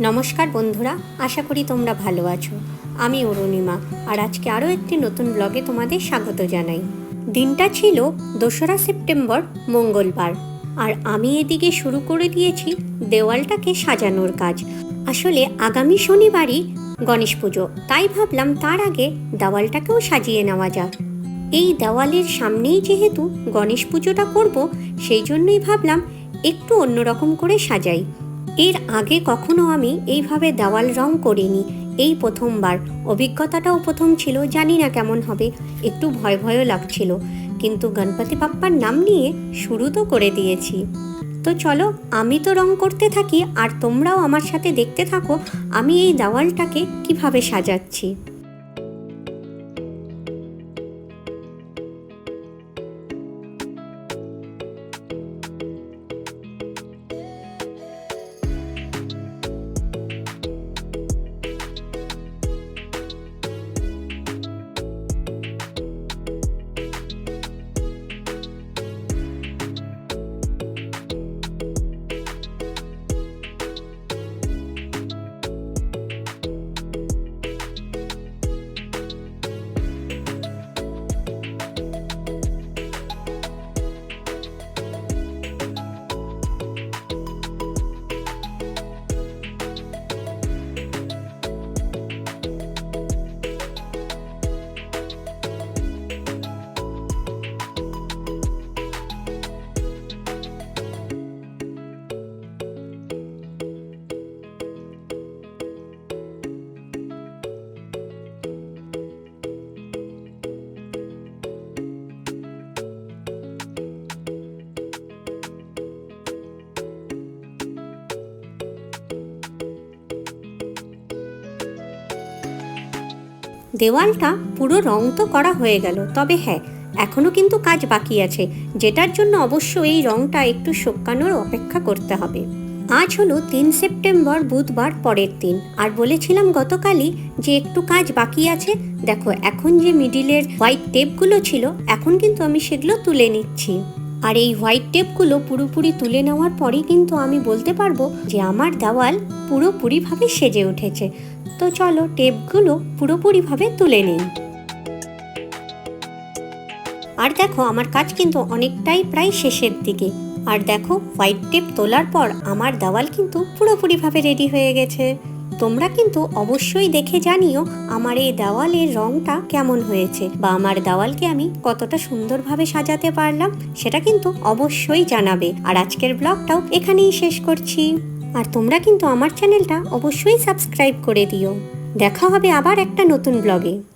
নমস্কার বন্ধুরা, আশা করি তোমরা ভালো আছো। আমি অরুণিমা, আর আজকে আরও একটি নতুন ব্লগে তোমাদের স্বাগত জানাই। দিনটা ছিল দোসরা সেপ্টেম্বর, মঙ্গলবার, আর আমি এদিকে শুরু করে দিয়েছি দেওয়ালটাকে সাজানোর কাজ। আসলে আগামী শনিবারই গণেশ পুজো, তাই ভাবলাম তার আগে দেওয়ালটাকেও সাজিয়ে নেওয়া যাক। এই দেওয়ালের সামনেই যেহেতু গণেশ পুজোটা করব, সেই জন্যই ভাবলাম একটু অন্যরকম করে সাজাই। এর আগে কখনো আমি এইভাবে দেওয়াল রং করিনি। এই প্রথমবার। অভিজ্ঞতাটাও প্রথম ছিল, জানি না কেমন হবে। একটু ভয় ভয়ও লাগছিল। কিন্তু গণপতি বাপ্পার নাম নিয়ে শুরু তো করে দিয়েছি। তো চলো, আমি তো রং করতে থাকি, আর তোমরাও আমার সাথে দেখতে থাকো, আমি এই দেওয়ালটাকে কীভাবে সাজাচ্ছি। দেওয়ালটা পুরো রং তো করা হয়ে গেল, তবে হ্যাঁ এখনও কিন্তু কাজ বাকি আছে, যেটার জন্য অবশ্য এই রংটা একটু শুকানোর অপেক্ষা করতে হবে। আজ হলো তিন সেপ্টেম্বর, বুধবার পরের দিন, আর বলেছিলাম গতকালই যে একটু কাজ বাকি আছে, দেখো এখন যে মিডিলের হোয়াইট টেপগুলো ছিল, এখন কিন্তু আমি সেগুলো তুলে নিচ্ছি। আর এই হোয়াইট টেপগুলো পুরোপুরি তুলে নেওয়ার পরেই কিন্তু আমি বলতে পারব যে আমার দেওয়াল পুরোপুরিভাবে সেজে উঠেছে। তো চলো টেপগুলো পুরোপুরিভাবে তুলে নিই। আর দেখো, আমার কাজ কিন্তু অনেকটাই প্রায় শেষের দিকে। আর দেখো হোয়াইট টেপ তোলার পর আমার দেওয়াল কিন্তু পুরোপুরিভাবে রেডি হয়ে গেছে। তোমরা কিন্তু অবশ্যই দেখে জানিও আমার এই দেওয়ালের রংটা কেমন হয়েছে বা আমার দেওয়ালকে আমি কতটা সুন্দরভাবে সাজাতে পারলাম, সেটা কিন্তু অবশ্যই জানাবে। আর আজকের ব্লগটাও এখানেই শেষ করছি। আর তোমরা কিন্তু আমার চ্যানেলটা অবশ্যই সাবস্ক্রাইব করে দিও। দেখা হবে আবার একটা নতুন ব্লগে।